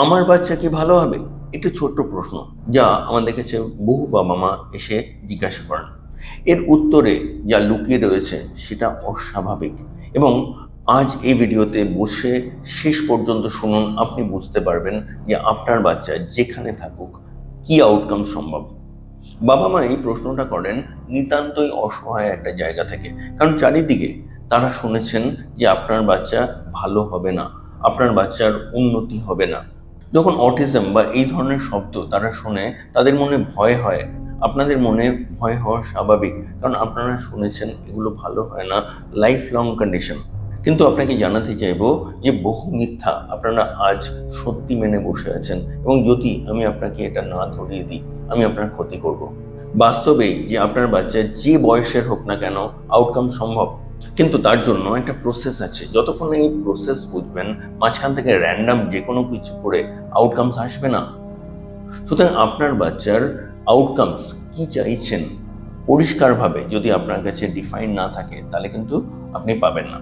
আমার বাচ্চা কি ভালো হবে? একটু ছোট্ট প্রশ্ন, যা আমাদের কাছে বহু বাবা মা এসে জিজ্ঞাসা করেন। এর উত্তরে যা লুকিয়ে রয়েছে সেটা অস্বাভাবিক এবং আজ এই ভিডিওতে বসে শেষ পর্যন্ত শুনুন, আপনি বুঝতে পারবেন যে আপনার বাচ্চা যেখানে থাকুক কি আউটকাম সম্ভব। বাবা মা এই প্রশ্নটা করেন নিতান্তই অসহায় একটা জায়গা থেকে, কারণ চারিদিকে তারা শুনেছেন যে আপনার বাচ্চা ভালো হবে না, আপনার বাচ্চার উন্নতি হবে না। যখন অটিজম বা এই ধরনের শব্দ তারা শুনে, তাদের মনে ভয় হয়। আপনাদের মনে ভয় হওয়া স্বাভাবিক, কারণ আপনারা শুনেছেন এগুলো ভালো হয় না লাইফ লং কন্ডিশন কিন্তু আপনাকে জানাতে চাইব যে বহু মিথ্যা আপনারা আজ সত্যি মেনে বসে আছেন এবং যদি আমি আপনাকে এটা না ধরিয়ে দিই, আমি আপনার ক্ষতি করব। বাস্তবেই যে আপনার বাচ্চা যে বয়সের হোক না কেন আউটকাম সম্ভব। কিন্তু তার জন্য একটা প্রসেস আছে। যতক্ষণ এই প্রসেস বুঝবেন, মাঝখান থেকে র্যান্ডাম যে কোনো কিছু করে আউটকামস আসবে না। সুতরাং আপনার বাচ্চার আউটকামস কি চাইছেন, পরিষ্কারভাবে যদি আপনার কাছে ডিফাইন না থাকে, তাহলে কিন্তু আপনি পাবেন না।